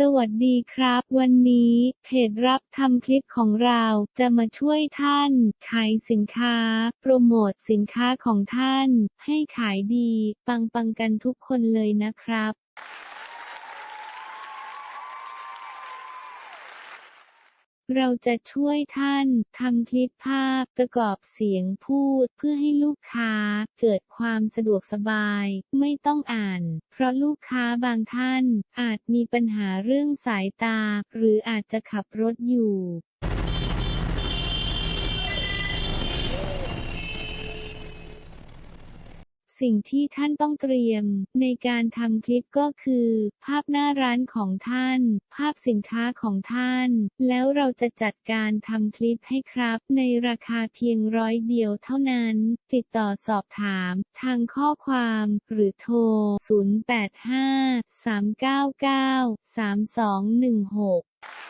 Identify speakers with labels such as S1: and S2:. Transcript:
S1: สวัสดีครับ วันนี้เพจรับทำคลิปของเราจะมาช่วยท่านขายสินค้า โปรโมทสินค้าของท่าน ให้ขายดี ปังปังกันทุกคนเลยนะครับเราจะช่วยท่านทำคลิปภาพประกอบเสียงพูดเพื่อให้ลูกค้า กิดความสะดวกสบาย ไม่ต้องอ่าน เพราะลูกค้าบางท่าน อาจมีปัญหาเรื่องสายตา หรืออาจจะขับรถอยู่ สิ่งที่ท่านต้องเตรียม ในการทำคลิปก็คือ ภาพหน้าร้านของท่าน ภาพสินค้าของท่าน แล้วเราจะจัดการทำคลิปให้ครับ ในราคาเพียงร้อยเดียวเท่านั้น ติดต่อสอบถาม ทางข้อความหรือโทร 0853993216